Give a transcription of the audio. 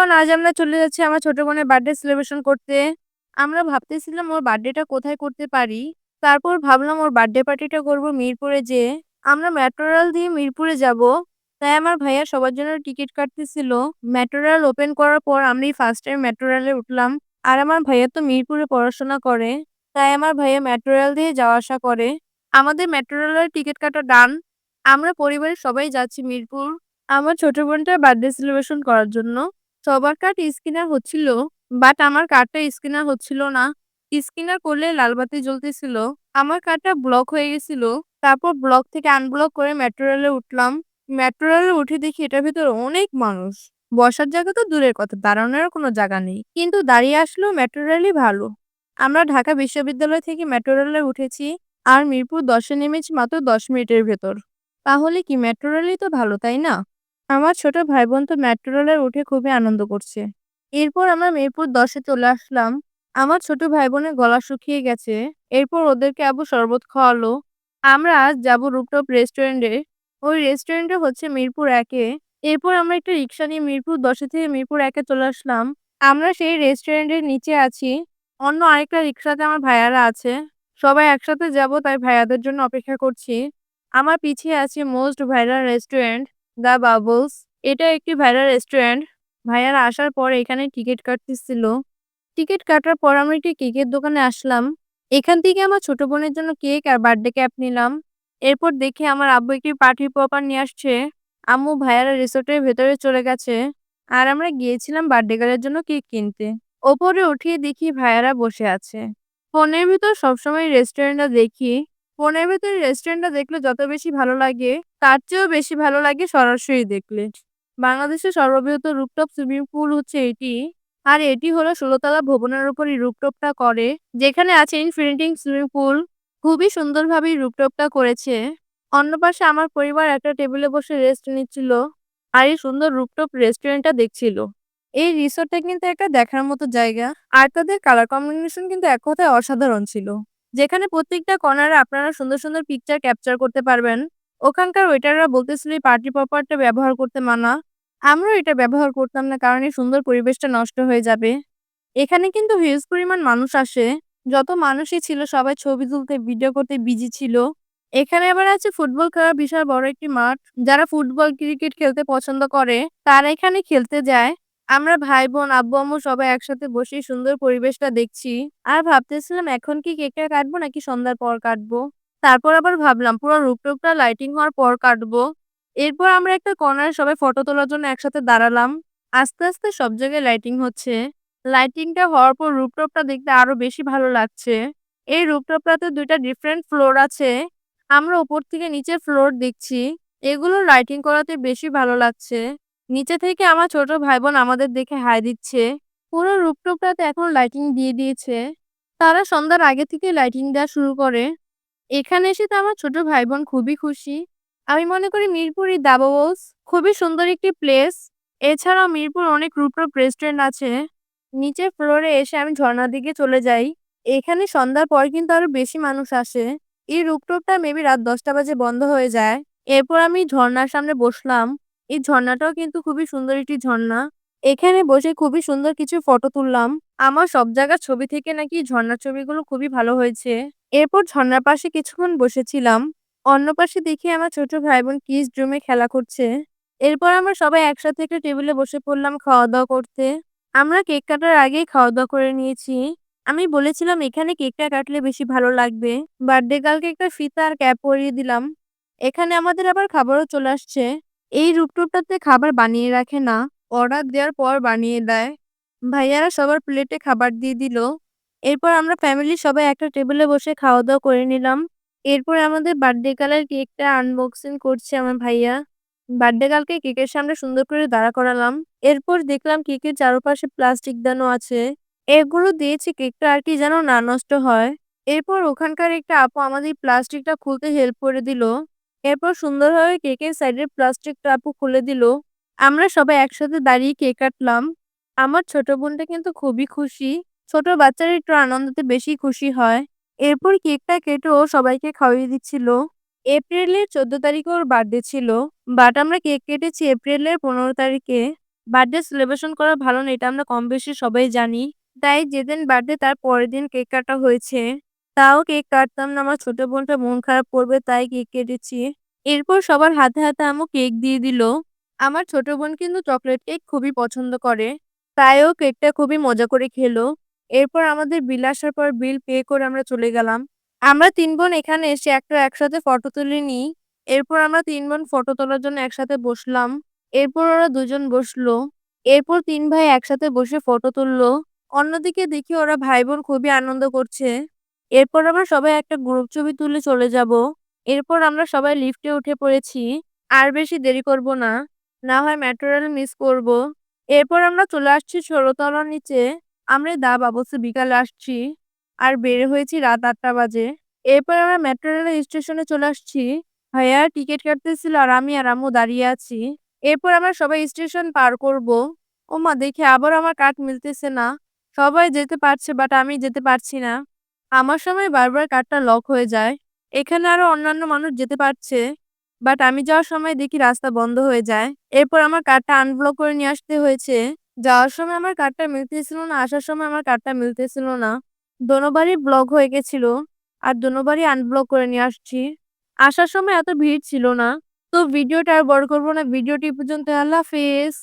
Everyone আজ আমরা চলে যাচ্ছি আমার ছোট বোনের বার্থডে সেলিব্রেশন করতে। আমরা ভাবতেছিলাম ওর বার্থডেটা কোথায় করতে পারি। তারপর ভাবলাম ওর বার্থডে পার্টিটা করব মিরপুরে যে আমরা মেট্রো রেল দিয়ে মিরপুরে যাব। তাই আমার ভাইয়া সবার জন্য টিকিট কাটতেছিল। মেট্রো রেল ওপেন করার পর আমি ফার্স্ট টাইম মেট্রো রেলে উঠলাম। আর আমার ভাইয়া তো মিরপুরে পড়াশোনা করে। তাই আমার ভাইয়া মেট্রো রেল দিয়ে যাওয়া আসা করে। আমাদের মেট্রো রেলের টিকিট কাটা ডান আমরা পরিবারের সবাই যাচ্ছি মিরপুর। আমার ছোট বোনটার বার্থডে সেলিব্রেশন করার জন্য। সবার কার্ড স্ক্যানার হচ্ছিল, বাট আমার কার্ডটা স্ক্যানার হচ্ছিল না। স্ক্যানার করলে লাল বাতি জ্বলতেছিল। আমার কার্ডটা ব্লক হয়ে গেছিল। তারপর ব্লক থেকে আনব্লক করে মেট্রো রেলে উঠলাম। মেট্রো রেলে উঠে দেখি এটার ভিতরে অনেক মানুষ। বসার জায়গা তো দূরের কথা দাঁড়ানোর কোনো জায়গা নেই। কিন্তু দাঁড়িয়ে আসলেও মেট্রো রেলই ভালো। আমরা ঢাকা বিশ্ববিদ্যালয় থেকে মেট্রো রেলে উঠেছি আর মিরপুর দশে নেমেছি মাত্র দশ মিনিটের ভেতর। তাহলে কি মেট্রো রেলই তো ভালো, তাই না? আমার ছোট ভাই বোন তো মেট্রো রেলে উঠে খুবই আনন্দ করছে। এরপর আমরা মিরপুর দশে চলে আসলাম। আমার ছোট ভাই বোনের গলা শুকিয়ে গেছে। এরপর ওদেরকে আবু শরবত খাওয়ালো। আমরা আজ যাব রুপটপ রেস্টুরেন্টে। ওই রেস্টুরেন্টে হচ্ছে মিরপুর একে। এরপর আমরা একটা রিক্সা নিয়ে মিরপুর দশে থেকে মিরপুর একে চলে আসলাম। আমরা সেই রেস্টুরেন্টের নিচে আছি। অন্য আরেকটা রিক্সাতে আমার ভাইয়ারা আছে। সবাই একসাথে যাব তাই ভাইয়াদের জন্য অপেক্ষা করছি। আমার পিছিয়ে আছে most viral restaurant. The Bubbles. এটা একটি ভাইরাল রেস্টুরেন্ট। ভাইয়ারা আসার পর এখানে টিকিট কাটতেছিল। টিকিট কাটার পর আমরা একটি কেকের দোকানে আসলাম। এখান থেকে আমার ছোট বোনের জন্য কেক আর বার্থডে ক্যাপ নিলাম। এরপর দেখে আমার আব্বু একটি পার্টি পপার নিয়ে আসছে। আম্মু ভাইয়ারা রিসোর্টের ভেতরে চলে গেছে আর আমরা গিয়েছিলাম বার্থডে গার্লের জন্য কেক কিনতে। ওপরে উঠিয়ে দেখি ভাইয়ারা বসে আছে। ফোনের ভিতর সবসময় রেস্টুরেন্টটা দেখি। ফোনের ভেতরে রেস্টুরেন্টটা দেখলে যত বেশি ভালো লাগে, তার চেয়েও বেশি ভালো লাগে সরাসরি দেখলে। বাংলাদেশের সর্ববৃহৎ রুপটপ সুইমিং পুল হচ্ছে এটি। আর এটি হলো ষোলোতলা ভবনের উপর এই রুপটপটা করে, যেখানে আছে ইনফিনিটিং সুইমিং পুল খুবই সুন্দরভাবে এই রুপটপটা করেছে। অন্য পাশে আমার পরিবার একটা টেবিলে বসে রেস্ট নিচ্ছিল, আর এই সুন্দর রুপটপ রেস্টুরেন্টটা দেখছিল। এই রিসোর্টটা কিন্তু একটা দেখার মতো জায়গা, আর তাদের কালার কম্বিনেশন কিন্তু এক কথায় অসাধারণ ছিল। যেখানে প্রত্যেকটা কর্নারে আপনারা সুন্দর সুন্দর পিকচার ক্যাপচার করতে পারবেন। ওখানকার ওয়েটাররা বলতেছিল এই পার্টি পপারটা ব্যবহার করতে মানা। আমরাও এটা ব্যবহার করতাম না, কারণ এই সুন্দর পরিবেশটা নষ্ট হয়ে যাবে। এখানে কিন্তু হিউজ পরিমাণ মানুষ আসে। যত মানুষই ছিল, সবাই ছবি তুলতে ভিডিও করতে বিজি ছিল। এখানে আবার আছে ফুটবল খেলার বিশাল বড় একটি মাঠ। যারা ফুটবল ক্রিকেট খেলতে পছন্দ করে, তারা এখানে খেলতে যায়। আমরা ভাই বোন আব্বু আম্মু সবাই একসাথে বসে সুন্দর পরিবেশটা দেখছি। আর ভাবতেছিলাম, এখন কি কেকটা কাটবো নাকি সন্ধ্যার পর কাটবো? তারপর আবার ভাবলাম, পুরো রূপটপটা লাইটিং হওয়ার পর কাটবো। এরপর আমরা একটা কর্নারে সবাই ফটো তোলার জন্য একসাথে দাঁড়ালাম। আস্তে আস্তে সব জায়গায় লাইটিং হচ্ছে। লাইটিংটা হওয়ার পর রূপটপটা দেখতে আরও বেশি ভালো লাগছে। এই রূপটপটাতে দুইটা ডিফারেন্ট ফ্লোর আছে। আমরা উপর থেকে নিচের ফ্লোর দেখছি। এগুলো লাইটিং করাতে বেশি ভালো লাগছে। নিচে থেকে আমার ছোট ভাই বোন আমাদের দেখে হাই দিচ্ছে। পুরো রূপটপটাতে এখন লাইটিং দিয়ে দিয়েছে। তারা সন্ধ্যার আগে থেকে লাইটিং দেওয়া শুরু করে। এখানে এসে তো আমার ছোট ভাই বোন খুবই খুশি। আমি মনে করি মিরপুরই দাবাবস খুবই সুন্দর একটি প্লেস এছাড়াও মিরপুর অনেক রূপটপ রেস্টুরেন্ট আছে। নিচের ফ্লোরে এসে আমি ঝর্ণার দিকে চলে যাই। এখানে সন্ধ্যার পর কিন্তু আরও বেশি মানুষ আসে। এই রূপটপটা মেবি রাত দশটা বাজে বন্ধ হয়ে যায়। এরপর আমি ঝর্ণার সামনে বসলাম। এই ঝর্ণাটাও কিন্তু খুবই সুন্দর একটি ঝর্ণা। এখানে বসে খুবই সুন্দর কিছু ফটো তুললাম। আমার সব জায়গার ছবি থেকে নাকি ঝর্ণার ছবিগুলো খুবই ভালো হয়েছে। এরপর ঝর্ণার পাশে কিছুক্ষণ বসেছিলাম। অন্য পাশে দেখি আমার ছোট ভাই বোন কিস রুমে খেলা করছে। এরপর আমরা সবাই একসাথে একটা টেবিলে বসে পড়লাম খাওয়া দাওয়া করতে। আমরা কেক কাটার আগেই খাওয়া দাওয়া করে নিয়েছি। আমি বলেছিলাম, এখানে কেকটা কাটলে বেশি ভালো লাগবে। বার্থডে গার্লকে একটা ফিতা আর ক্যাপ পরিয়ে দিলাম। এখানে আমাদের আবার খাবারও চলে আসছে। এই রূপটপটাতে খাবার বানিয়ে রাখে না। অর্ডার দেওয়ার পর বানিয়ে দেয়। ভাইয়ারা সবার প্লেটে খাবার দিয়ে দিল। এরপর আমরা ফ্যামিলি সবাই একটা টেবিলে বসে খাওয়া দাওয়া করে নিলাম। এরপর আমাদের বার্থডে কালের কেকটা আনবক্সিং করছে আমার ভাইয়া। বার্থডে কালকে কেকের সামনে সুন্দর করে দাঁড়া করালাম। এরপর দেখলাম কেকের চারপাশে প্লাস্টিক দানো আছে। এগুলো দিয়েছি কেকটা আর কি যেন না নষ্ট হয়। এরপর ওখানকার একটা আপু আমাদের প্লাস্টিকটা খুলতে হেল্প করে দিল। এরপর সুন্দরভাবে কেকের সাইডের প্লাস্টিকটা আপু খুলে দিল। আমরা সবাই একসাথে দাঁড়িয়ে কেক কাটলাম। আমার ছোট বোনটা কিন্তু খুবই খুশি। ছোট বাচ্চারা একটু আনন্দতে বেশি খুশি হয়। এরপর কেকটা কেটে ও সবাইকে খাওয়িয়ে দিচ্ছিল। এপ্রিলের চোদ্দ তারিখে ওর বার্থডে ছিল। বাট আমরা কেক কেটেছি এপ্রিলের পনেরো তারিখে। বার্থডে সেলিব্রেশন করা ভালো না, এটা আমরা কম বেশি সবাই জানি। তাই যেদিন বার্থডে তার পরের দিন কেক কাটা হয়েছে। তাও কেক কাটতাম না, আমার ছোট বোনটা মন খারাপ করবে, তাই কেক কেটেছি। এরপর সবার হাতে হাতে আমু কেক দিয়ে দিল। আমার ছোট বোন কিন্তু চকলেট কেক খুবই পছন্দ করে তাইও কেকটা খুবই মজা করে খেলো। এরপর আমাদের বিল আসার পর বিল পে করে আমরা চলে গেলাম। আমরা তিন বোন এখানে এসে একটা একসাথে ফটো তুলে নিই। এরপর আমরা তিন বোন ফটো তোলার জন্য একসাথে বসলাম। এরপর ওরা দুজন বসল। এরপর তিন ভাই একসাথে বসে ফটো তুললো। অন্যদিকে দেখি ওরা ভাই বোন খুবই আনন্দ করছে। এরপর আমরা সবাই একটা গ্রুপ ছবি তুলে চলে যাব। এরপর আমরা সবাই লিফটে উঠে পড়েছি। আর বেশি দেরি করব না। না হয় মেট্রো রেল মিস করব। এরপর আমরা চলে আসছি ষোলোতলার নিচে। আমরা দা বাবসে বিকালে আসছি। আর বের হয়েছি রাত আটটা বাজে। এরপর আমরা মেট্রো রেলের স্টেশনে চলে আসছি। ভাইয়া টিকিট কাটতেছিল আর আমি আর আম্মু দাঁড়িয়ে আছি। এরপর আমরা সবাই স্টেশন পার করব। ওমা দেখে আবার আমার কার্ড মিলতেছে না। সবাই যেতে পারছে বাট আমি যেতে পারছি না। আমার সময় বারবার কার্ডটা লক হয়ে যায়। এখানে আরও অন্যান্য মানুষ যেতে পারছে বাট আমি যাওয়ার সময় দেখি রাস্তা বন্ধ হয়ে যায়। এরপর আমার কার্ডটা আনব্লক করে নিয়ে আসতে হয়েছে। যাওয়ার সময় আমার কার্ডটা মিলতেছিল না, আসার সময় আমার কার্ডটা মিলতেছিল না। দোনোবারই ব্লক হয়ে গেছিল, আর দোনোবারই আনব্লক করে নিয়ে আসছি। আসার সময় এত ভিড় ছিল না, তো ভিডিওটা আর বড় করব না। ভিডিওটি পর্যন্ত। আল্লাহ হাফেজ।